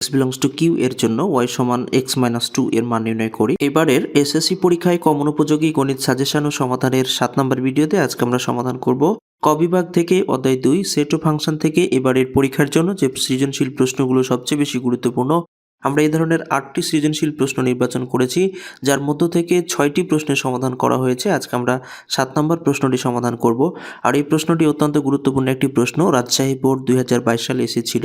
X belongs to Q এর জন্য Y সমান এক্স মাইনাস টু এর মান নির্ণয় করি। এবারের এসএসসি পরীক্ষায় কমন উপযোগী গণিত সাজেশন ও সমাধানের সাত নম্বর ভিডিওতে আজকে আমরা সমাধান করব। ক বিভাগ থেকে অধ্যায় দুই সেট ও ফাংশন থেকে এবারের পরীক্ষার জন্য যে সৃজনশীল প্রশ্নগুলো সবচেয়ে বেশি গুরুত্বপূর্ণ, আমরা এই ধরনের আটটি সৃজনশীল প্রশ্ন নির্বাচন করেছি, যার মধ্য থেকে ছয়টি প্রশ্নের সমাধান করা হয়েছে। আজকে আমরা সাত নম্বর প্রশ্নটি সমাধান করব। আর এই প্রশ্নটি অত্যন্ত গুরুত্বপূর্ণ একটি প্রশ্ন, রাজশাহী বোর্ড দুই হাজার বাইশ সালে এসেছিল।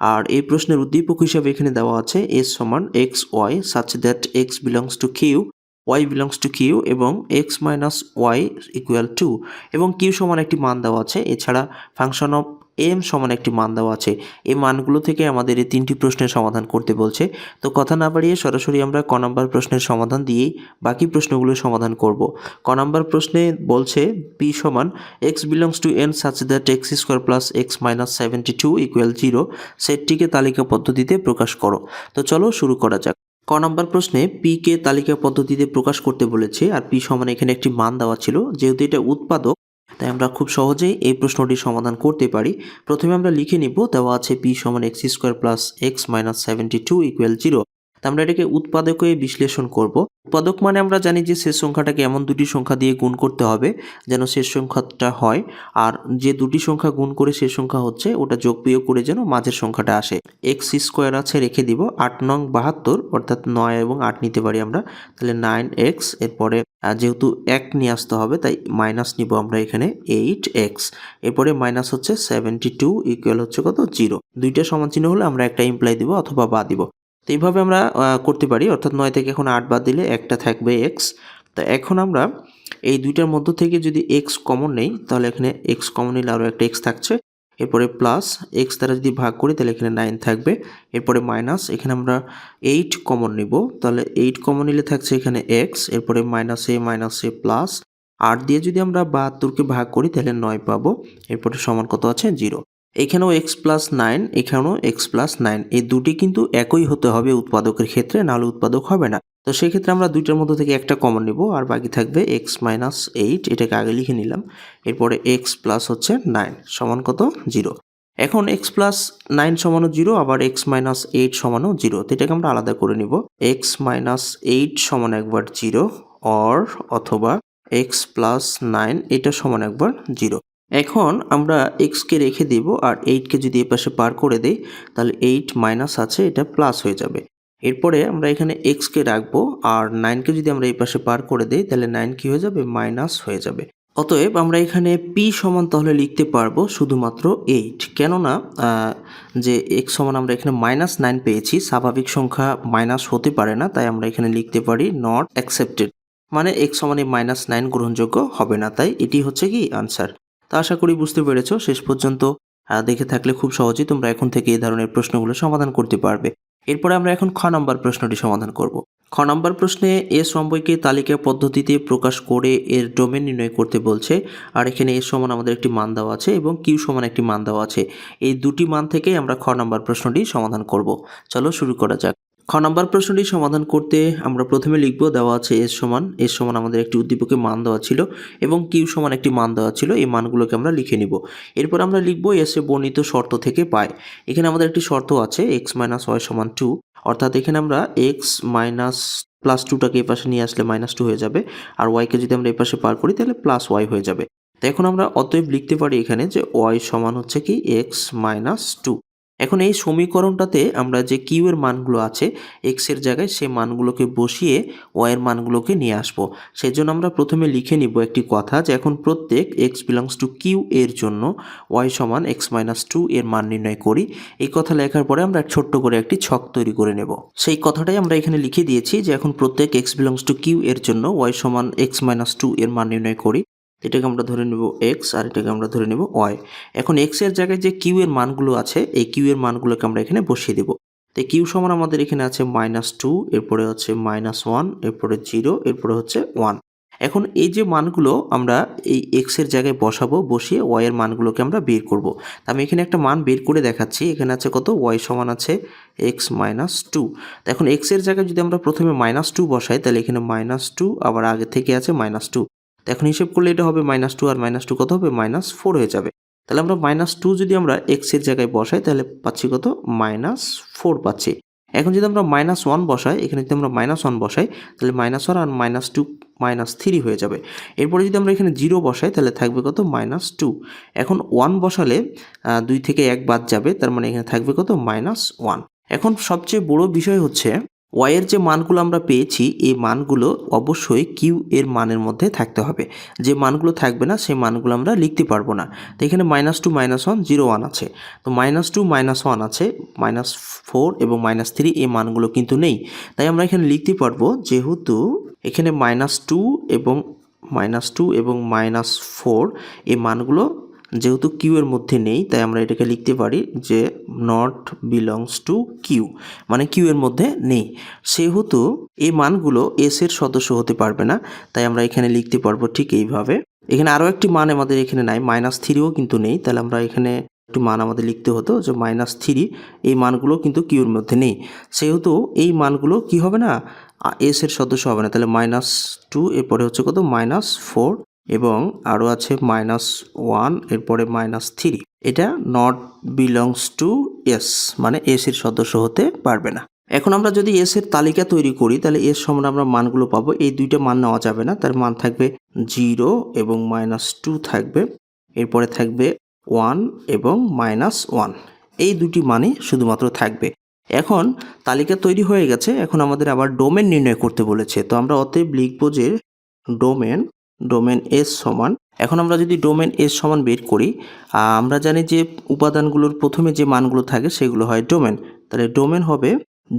আর এই প্রশ্নের উদ্দীপক হিসাবে এখানে দেওয়া আছে এস সমান X Y such that X belongs to Q, Y belongs to Q এবং X minus Y equal to এবং কিউ সমান একটি মান দেওয়া আছে। এছাড়া ফাংশন অফ এম সমান একটি মান দেওয়া আছে। এই মানগুলো থেকে আমাদের এই তিনটি প্রশ্নের সমাধান করতে বলছে। তো কথা না বাড়িয়ে সরাসরি আমরা ক নম্বর প্রশ্নের সমাধান দিয়েই বাকি প্রশ্নগুলো সমাধান করব। ক নম্বর প্রশ্নে বলছে পি সমান X belongs to N such that X square plus X minus seventy two equal zero সেটটিকে তালিকা পদ্ধতিতে প্রকাশ করো। তো চলো শুরু করা যাক। ক নম্বর প্রশ্নে পি কে তালিকা পদ্ধতিতে প্রকাশ করতে বলেছে আর পি সমান এখানে একটি মান দেওয়া ছিল, যেহেতু এটা উৎপাদক তাই আমরা খুব সহজেই এই প্রশ্নটি সমাধান করতে পারি। প্রথমে আমরা লিখে নিব, দেওয়া আছে পি সমান X square plus X minus seventy two equal zero তা আমরা এটাকে উৎপাদকে বিশ্লেষণ করব। উৎপাদক মানে আমরা জানি যে শেষ সংখ্যাটাকে এমন দুটি সংখ্যা দিয়ে গুণ করতে হবে যেন শেষ সংখ্যাটা হয়, আর যে দুটি সংখ্যা গুণ করে শেষ সংখ্যা হচ্ছে ওটা যোগ বিয়োগ করে যেন মাঝের সংখ্যাটা আসে। এক্স স্কোয়ার আছে রেখে দিব, আট নং বাহাত্তর, অর্থাৎ নয় এবং আট নিতে পারি আমরা, তাহলে নাইন এক্স, এরপরে যেহেতু এক নিয়ে আসতে হবে, তাই মাইনাস নিব আমরা এখানে এইট এক্স, এরপরে মাইনাস হচ্ছে সেভেন্টি টু ইকুয়াল হচ্ছে কত? জিরো। দুইটা সমান চিহ্ন হলে আমরা একটা ইমপ্লাই দিব অথবা বা দিব। এইভাবে আমরা করতে পারি। অর্থাৎ নয় থেকে এখন আট বাদ দিলে একটা থাকবে এক্স তো এখন আমরা এই দুইটার মধ্য থেকে যদি এক্স কমন নেই, তাহলে এখানে এক্স কমন নিলে আরও একটা এক্স থাকছে। এরপরে প্লাস এক্স দ্বারা যদি ভাগ করি, তাহলে এখানে নাইন থাকবে। এরপরে মাইনাস এখানে আমরা এইট কমন নিব। তাহলে এইট কমন নিলে থাকছে এখানে এক্স এরপরে minus A minus A plus আট দিয়ে যদি আমরা বাহাত্তরকে ভাগ করি, তাহলে নয় পাবো। এরপরে সমান কত আছে? জিরো এখানেও এক্স প্লাস নাইন এখানেও এক্স প্লাস নাইন এই দুটি কিন্তু একই হতে হবে উৎপাদকের ক্ষেত্রে, নাহলে উৎপাদক হবে না। তো সেক্ষেত্রে আমরা দুইটার মধ্যে থেকে একটা কমন নেব, আর বাকি থাকবে এক্স মাইনাস এইট এটাকে আগে লিখে নিলাম। এরপরে এক্স প্লাস হচ্ছে নাইন সমান কত? জিরো এখন এক্স প্লাস নাইন সমানও জিরো আবার এক্স মাইনাস এইট সমানও জিরো তো এটাকে আমরা আলাদা করে নিব। এক্স মাইনাস এইট সমান একবার জিরো অর অথবা এক্স প্লাস নাইন এটা সমান একবার জিরো এখন আমরা এক্সকে রেখে দিব আর এইটকে যদি এপাশে পার করে দেই, তাহলে এইট মাইনাস আছে, এটা প্লাস হয়ে যাবে। এরপরে আমরা এখানে এক্সকে রাখব আর নাইনকে যদি আমরা এই পাশে পার করে দেই, তাহলে নাইন কি হয়ে যাবে? মাইনাস হয়ে যাবে। অতএব আমরা এখানে পি সমান তাহলে লিখতে পারব শুধুমাত্র এইট কেননা যে এক্স সমান আমরা এখানে মাইনাস নাইন পেয়েছি, স্বাভাবিক সংখ্যা মাইনাস হতে পারে না, তাই আমরা এখানে লিখতে পারি নট অ্যাকসেপ্টেড মানে এক্স সমান মাইনাস নাইন গ্রহণযোগ্য হবে না, তাই এটি হচ্ছে কি? আনসার তা আশা করি বুঝতে পেরেছ। শেষ পর্যন্ত দেখে থাকলে খুব সহজেই তোমরা এখন থেকে এই ধরনের প্রশ্নগুলো সমাধান করতে পারবে। এরপরে আমরা এখন খ নম্বর প্রশ্নটি সমাধান করব। খ নম্বর প্রশ্নে এ সম্পর্কে তালিকা পদ্ধতিতে প্রকাশ করে এর ডোমেন নির্ণয় করতে বলছে। আর এখানে এ সমান আমাদের একটি মান দেওয়া আছে এবং কিউ সমান একটি মান দেওয়া আছে। এই দুটি মান থেকেই আমরা খ নম্বর প্রশ্নটি সমাধান করব। চলো শুরু করা যাক। খ নম্বর প্রশ্নটি সমাধান করতে আমরা প্রথমে লিখব, দেওয়া আছে এস সমান এস সমান আমাদের একটি উদ্দীপকে মান দেওয়া ছিল এবং কিউ সমান একটি মান দেওয়া ছিল, এই মানগুলোকে আমরা লিখে নিব। এরপর আমরা লিখব এসে এ বর্ণিত শর্ত থেকে পায় এখানে আমাদের একটি শর্ত আছে, এক্স মাইনাস ওয়াই সমান টু, অর্থাৎ এখানে আমরা এক্স মাইনাস প্লাস টুটাকে এই পাশে নিয়ে আসলে মাইনাস টু হয়ে যাবে, আর ওয়াইকে যদি আমরা এই পাশে পার করি, তাহলে প্লাস ওয়াই হয়ে যাবে। তো এখন আমরা অতএব লিখতে পারি এখানে যে ওয়াই সমান হচ্ছে কি, এক্স মাইনাস টু। এখন এই সমীকরণটাতে আমরা যে কিউ এর মানগুলো আছে এক্সের জায়গায় সে মানগুলোকে বসিয়ে ওয়াই এর মানগুলোকে নিয়ে আসব। সেই জন্য আমরা প্রথমে লিখে নিব একটি কথা যে এখন প্রত্যেক এক্স বিলংস টু কিউ এর জন্য ওয়াই সমান এক্স মাইনাস টু এর মান নির্ণয় করি। এই কথা লেখার পরে আমরা ছোট্ট করে একটি ছক তৈরি করে নেব। সেই কথাটাই আমরা এখানে লিখে দিয়েছি যে এখন প্রত্যেক এক্স বিলংস টু কিউ এর জন্য ওয়াই সমান এক্স মাইনাস টু এর মান নির্ণয় করি। এটাকে আমরা ধরে নেব এক্স আর এটাকে আমরা ধরে নেব ওয়াই এখন এক্সের জায়গায় যে কিউ এর মানগুলো আছে, এই কিউ এর মানগুলোকে আমরা এখানে বসিয়ে দেব। তো কিউ সমান আমাদের এখানে আছে মাইনাস টু এরপরে হচ্ছে মাইনাস ওয়ান এরপরে জিরো এরপরে হচ্ছে ওয়ান এখন এই যে মানগুলো আমরা এই এক্সের জায়গায় বসাবো, বসিয়ে ওয়াই এর মানগুলোকে আমরা বের করব। তা আমি এখানে একটা মান বের করে দেখাচ্ছি, এখানে আছে কত? ওয়াই সমান আছে এক্স মাইনাস টু এখন এক্সের জায়গায় যদি আমরা প্রথমে মাইনাস টু বসাই, তাহলে এখানে মাইনাস টু আবার আগে থেকে আছে মাইনাস টু এখন হিসেব করলে এটা হবে মাইনাস টু আর মাইনাস টু কত হবে? মাইনাস ফোর হয়ে যাবে। তাহলে আমরা মাইনাস টু যদি আমরা এক্সের জায়গায় বসাই, তাহলে পাচ্ছি কত? মাইনাস ফোর পাচ্ছি। এখন যদি আমরা মাইনাস ওয়ান বসাই, এখানে যদি আমরা মাইনাস ওয়ান বসাই, তাহলে মাইনাস ওয়ান আর মাইনাস টু মাইনাস থ্রি হয়ে যাবে। এরপরে যদি আমরা এখানে জিরো বসাই, তাহলে থাকবে কত? মাইনাস টু এখন ওয়ান বসালে দুই থেকে এক বাদ যাবে, তার মানে এখানে থাকবে কত? মাইনাস ওয়ান এখন সবচেয়ে বড় বিষয় হচ্ছে ওয়াই এর যে মানগুলো আমরা পেয়েছি, এই মানগুলো অবশ্যই কিউ এর মানের মধ্যে থাকতে হবে। যে মানগুলো থাকবে না, সেই মানগুলো আমরা লিখতে পারব না। তো এখানে minus two minus one zero one আছে। তো মাইনাস টু মাইনাস ওয়ান আছে মাইনাস ফোর এবং মাইনাস থ্রি এই মানগুলো কিন্তু নেই। তাই আমরা এখানে লিখতে পারব যেহেতু এখানে মাইনাস টু এবং মাইনাস টু এবং মাইনাস ফোর এই মানগুলো যেহেতু কিউ এর মধ্যে নেই, তাই আমরা এটাকে লিখতে পারি যে নট বিলংস টু কিউ মানে কিউ এর মধ্যে নেই। সেহেতু এই মানগুলো এস এর সদস্য হতে পারবে না, তাই আমরা এখানে লিখতে পারব ঠিক এইভাবে। এখানে আরও একটি মান আমাদের এখানে নাই মাইনাস থ্রিও কিন্তু নেই, তাহলে আমরা এখানে একটু মান আমাদের লিখতে হতো যে মাইনাস থ্রি এই মানগুলো কিন্তু কিউর মধ্যে নেই। সেহেতু এই মানগুলো কি হবে না? এস এর সদস্য হবে না, তাহলে মাইনাস টু এরপরে হচ্ছে কত? মাইনাস ফোর এবং আরও আছে মাইনাস ওয়ান এরপরে মাইনাস থ্রি এটা নট বিলংস টু এস মানে এস এর সদস্য হতে পারবে না। এখন আমরা যদি এস এর তালিকা তৈরি করি, তাহলে এর সমান আমরা মানগুলো পাবো। এই দুইটা মান নেওয়া যাবে না, তার মান থাকবে জিরো এবং মাইনাস টু থাকবে। এরপরে থাকবে ওয়ান এবং মাইনাস ওয়ান এই দুটি মানই শুধুমাত্র থাকবে। এখন তালিকা তৈরি হয়ে গেছে, এখন আমাদের আবার ডোমেন নির্ণয় করতে বলেছে। তো আমরা অতএব লিখব যে ডোমেন ডোমেন এস সমান। এখন আমরা যদি ডোমেন এস সমান বের করি আমরা জানি যে উপাদানগুলোর প্রথমে যে মানগুলো থাকে সেগুলো হয় ডোমেন। তাহলে ডোমেন হবে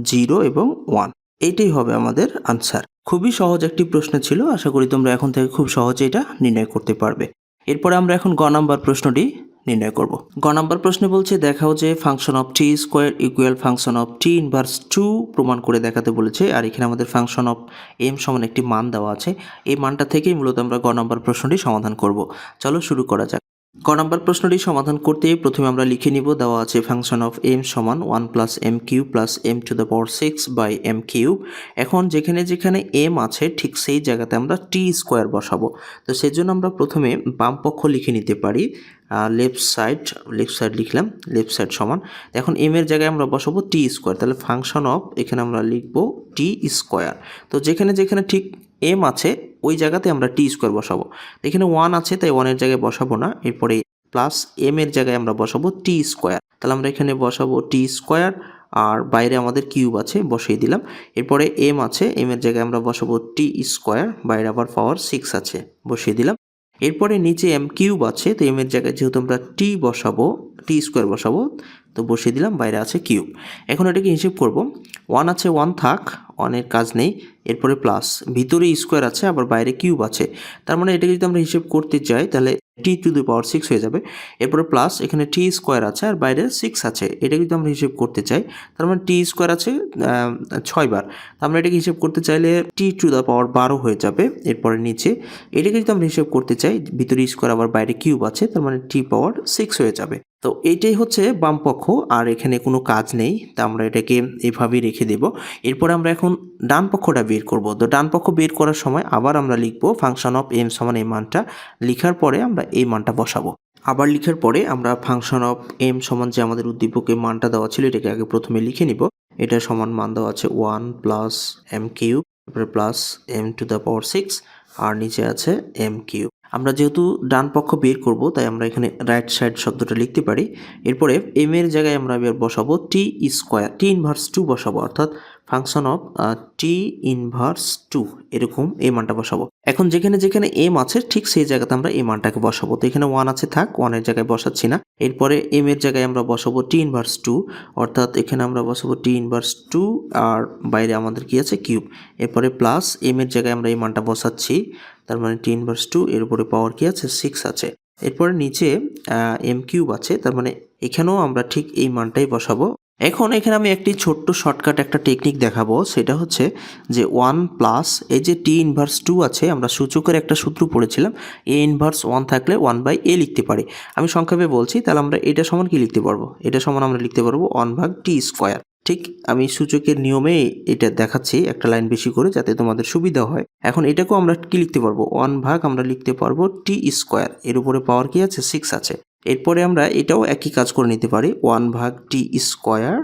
জিরো এবং ওয়ান। এইটাই হবে আমাদের আনসার। খুবই সহজ একটি প্রশ্ন ছিল, আশা করি তোমরা এখন থেকে খুব সহজে এটা নির্ণয় করতে পারবে। এরপরে আমরা এখন গ নাম্বার প্রশ্নটি নির্ণয় করব। গ নাম্বার প্রশ্নে বলছে, দেখাও যে function of t square equal function of t inverse two প্রমাণ করে দেখাতে বলেছে। আর এখানে আমাদের ফাংশন অফ এম সমান একটি মান দেওয়া আছে। এই মানটা থেকেই মূলত আমরা গ নাম্বার প্রশ্নটি সমাধান করব। চলো শুরু করা যাক। ক নম্বর প্রশ্নটি সমাধান করতে প্রথমে আমরা লিখে নিব, দেওয়া আছে ফাংশন অফ এম সমান one plus m cube plus m to the power six by m cube এখন যেখানে যেখানে এম আছে, ঠিক সেই জায়গাতে আমরা টি স্কোয়ার বসাবো। তো সেই জন্য আমরা প্রথমে বাম পক্ষ লিখে নিতে পারি লেফট সাইড লেফট সাইড লিখলাম লেফট সাইড সমান। এখন এম এর জায়গায় আমরা বসাবো টি স্কোয়ার তাহলে ফাংশন অফ এখানে আমরা লিখব টি স্কোয়ার তো যেখানে যেখানে ঠিক এম আছে, ওই জায়গাতে আমরা টি স্কোয়ার বসাবো। এখানে ওয়ান আছে, তাই ওয়ানের জায়গায় বসাবো না। এরপরে প্লাস এম এর জায়গায় আমরা বসাবো টি স্কোয়ার তাহলে আমরা এখানে বসাবো টি স্কোয়ার আর বাইরে আমাদের কিউব আছে, বসিয়ে দিলাম। এরপরে এম আছে এম এর জায়গায় আমরা বসাবো টি স্কোয়ার বাইরে আবার পাওয়ার সিক্স আছে, বসিয়ে দিলাম। এরপরে নিচে এম কিউব আছে, তো এম এর জায়গায় যেহেতু আমরা টি বসাবো টি স্কোয়ার বসাবো তো বসিয়ে দিলাম, বাইরে আছে কিউব। এখন এটাকে হিসেব করব। ওয়ান আছে ওয়ান থাক ওয়ানের কাজ নেই, এরপরে প্লাস। ভিতরে স্কোয়ার আছে, আবার বাইরে কিউব আছে। তার মানে এটাকে যদি আমরা হিসেব করতে চাই, তাহলে t to the power six হয়ে যাবে। এরপরে প্লাস, এখানে টি স্কোয়ার আছে আর বাইরে সিক্স আছে। এটাকে যদি আমরা হিসেব করতে চাই, তার মানে টি স্কোয়ার আছে ছয়বার তো আমরা এটাকে হিসেব করতে চাইলে টি টু দ্য পাওয়ার বারো হয়ে যাবে, এরপরে নিচে। এটাকে যদি আমরা হিসেব করতে চাই, ভিতরে স্কোয়ার আবার বাইরে কিউব আছে, তার মানে টি পাওয়ার সিক্স হয়ে যাবে। তো এইটাই হচ্ছে বাম পক্ষ, আর এখানে কোনো কাজ নেই, তা আমরা এটাকে এভাবেই রেখে দেব। এরপর আমরা এখন ডান পক্ষটা বের করব। তো ডান পক্ষ বের করার সময় আবার আমরা লিখব ফাংশন অফ এম সমান এই মানটা। লিখার পরে আমরা এই মানটা বসাবো। আবার লিখার পরে আমরা ফাংশন অফ এম সমান যে আমাদের উদ্দীপকে মানটা দেওয়া ছিল, এটাকে আগে প্রথমে লিখে নিব। এটা সমান মান দেওয়া আছে ওয়ান প্লাস এম কিউব তারপরে plus m to the power six আর নিচে আছে এম কিউব আমরা যেহেতু ডান পক্ষ বের করব, তাই আমরা এখানে রাইট সাইড শব্দটা লিখতে পারি। এরপরে এম এর জায়গায় আমরা এবার বসাবো t square t inverse two বসাবো, অর্থাৎ function of t inverse two, এরকম এই মানটা বসাবো। এখন যেখানে যেখানে এম আছে, ঠিক সেই জায়গাতে আমরা এই মানটাকে বসাবো। তো এখানে ওয়ান আছে, থাক ওয়ানের জায়গায় বসাচ্ছি না। এরপরে এম এর জায়গায় আমরা বসাবো টি ইনভার্স টু, অর্থাৎ এখানে আমরা বসাবো টি ইনভার্স টু, আর বাইরে আমাদের কি আছে, কিউব। এরপরে প্লাস এম এর জায়গায় আমরা এই মানটা বসাচ্ছি, তার মানে টি ইনভার্স টু, এর উপরে পাওয়ার কি আছে সিক্স আছে। এরপরে নিচে এম কিউব আছে, তার মানে এখানেও আমরা ঠিক এই মানটাই বসাবো। এখন এখানে আমি একটি ছোট্ট শর্টকাট একটা টেকনিক দেখাবো। সেটা হচ্ছে যে ওয়ান প্লাস এই যে টি ইনভার্স টু আছে, আমরা সূচকের একটা সূত্র পড়েছিলাম এ ইনভার্স ওয়ান থাকলে ওয়ান বাই এ লিখতে পারি। আমি সংক্ষেপে বলছি, তাহলে আমরা এটা সমান কি লিখতে পারব? এটা সমান আমরা লিখতে পারব ওয়ান ভাগ টি স্কোয়ার ঠিক, আমি সূচকের নিয়মে এটা দেখাচ্ছি, একটা লাইন বেশি করে, যাতে তোমাদের সুবিধা হয়। এখন এটাকেও আমরা কি লিখতে পারব? ওয়ান ভাগ আমরা লিখতে পারব টি স্কোয়ার এর উপরে পাওয়ার কি আছে? সিক্স আছে। এরপরে আমরা এটাও একই কাজ করে নিতে পারি। ওয়ান ভাগ টি স্কোয়ার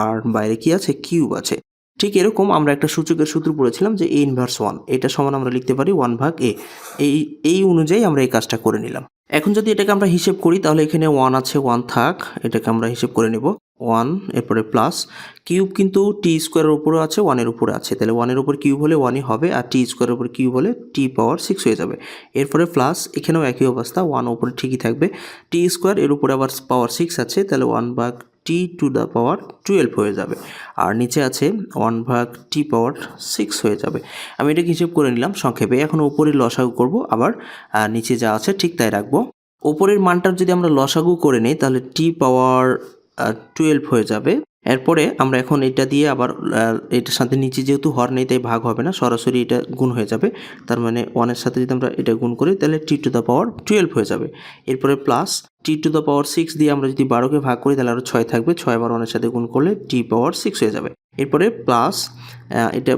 আর বাইরে কি আছে? কিউব আছে। ঠিক এরকম আমরা একটা সূচকের সূত্র পড়েছিলাম যে এ ইনভার্স ওয়ান এটা সমান আমরা লিখতে পারি ওয়ান ভাগ এ এই এই অনুযায়ী আমরা এই কাজটা করে নিলাম। এখন যদি এটাকে আমরা হিসেব করি, তাহলে এখানে ওয়ান আছে ওয়ান থাক। এটাকে আমরা হিসেব করে নেব। ওয়ান, এরপরে প্লাস, কিউব কিন্তু টি স্কোয়ারের উপরে আছে, ওয়ানের উপরে আছে। তাহলে ওয়ানের উপর কিউব হলে ওয়ানই হবে, আর টি স্কোয়ারের উপর কিউব হলে টি পাওয়ার সিক্স হয়ে যাবে। এরপরে প্লাস, এখানেও একই অবস্থা, ওয়ান উপরে ঠিকই থাকবে। টি স্কোয়ার, এর উপরে আবার পাওয়ার সিক্স আছে, তাহলে ওয়ান ভাগ t to the power twelve হয়ে যাবে। আর নিচে আছে, ওয়ান ভাগ টি পাওয়ার সিক্স হয়ে যাবে। আমি এটাকে হিসেব করে নিলাম সংক্ষেপে, এখন উপরে লসাগু করব, আবার নিচে যা আছে ঠিক তাই রাখব। ওপরের মানটার যদি আমরা লসাগু করে নিই, তাহলে টি পাওয়ার টুয়েলভ হয়ে যাবে। এরপরে আমরা এখন এটা দিয়ে আবার এটার সাথে নিচে যেহেতু হর নেই, তাই ভাগ হবে না, সরাসরি এটা গুণ হয়ে যাবে। তার মানে ওয়ানের সাথে যদি আমরা এটা গুণ করি, তাহলে t to the power twelve হয়ে যাবে। এরপরে plus t to the power six দিয়ে আমরা যদি বারোকে ভাগ করি, তাহলে আরও ছয় থাকবে। ছয় বার ওয়ানের সাথে গুণ করলে টি পাওয়ার সিক্স হয়ে যাবে। এরপরে প্লাস এটা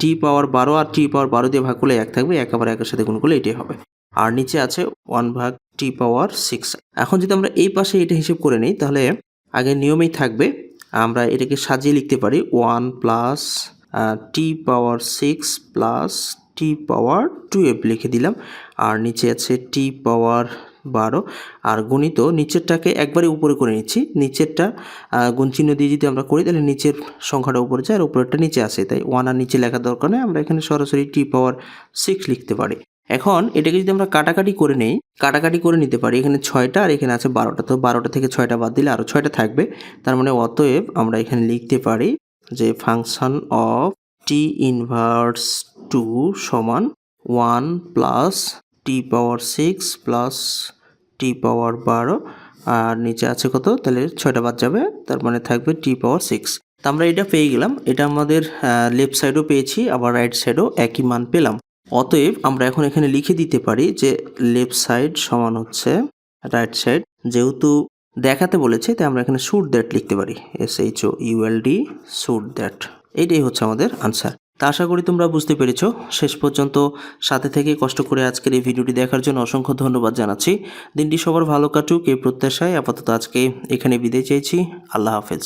টি পাওয়ার বারো আর টি পাওয়ার বারো দিয়ে ভাগ করলে এক থাকবে, এক আবার একের সাথে গুণ করলে এটাই হবে। আর নিচে আছে ওয়ান ভাগ টি পাওয়ার সিক্স এখন যদি আমরা এই পাশে এটা হিসেব করে নিই, তাহলে আগে নিয়মেই থাকবে। আমরা এটাকে সাজিয়ে লিখতে পারি one plus t power six plus t power twelve লিখে দিলাম। আর নিচে আছে টি পাওয়ার বারো। আর গণিত নিচেরটাকে একবারে উপরে করে নিচ্ছি। নিচেরটা আহ, গুণ চিহ্ন দিয়ে যদি আমরা করি তাহলে নিচের সংখ্যাটা উপরে যায় আর উপরেরটা নিচে আসে। তাই ওয়ান আর নিচে লেখার দরকার নেই। আমরা এখানে সরাসরি টি পাওয়ার সিক্স লিখতে পারি। এখন এটাকে যদি আমরা কাটাকাটি করে নেই, কাটাকাটি করে নিতে পারি। এখানে ছয়টা আর এখানে আছে বারোটা। তো বারোটা থেকে ছয়টা বাদ দিলে আরও ছয়টা থাকবে। তার মানে অতএব আমরা এখানে লিখতে পারি যে function of t inverse two সমান one plus t power six plus t power বারো। আর নিচে আছে কত? তাহলে ছয়টা বাদ যাবে। তার মানে থাকবে টি পাওয়ার সিক্স তা আমরা এটা পেয়ে গেলাম। এটা আমাদের লেফট সাইডও পেয়েছি, আবার রাইট সাইডও একই মান পেলাম। অতএব আমরা এখন এখানে লিখে দিতে পারি যে লেফট সাইড সমান হচ্ছে রাইট সাইড যেহেতু দেখাতে বলেছে, তাই আমরা এখানে শুট দ্যাট লিখতে পারি। S H O U L D should that এইটাই হচ্ছে আমাদের আনসার তা আশা করি তোমরা বুঝতে পেরেছ। শেষ পর্যন্ত সাথে থেকে কষ্ট করে আজকের এই ভিডিওটি দেখার জন্য অসংখ্য ধন্যবাদ জানাচ্ছি। দিনটি সবার ভালো কাটুক, এই প্রত্যাশায় আপাতত আজকে এখানে বিদায় চাইছি। আল্লাহ হাফেজ।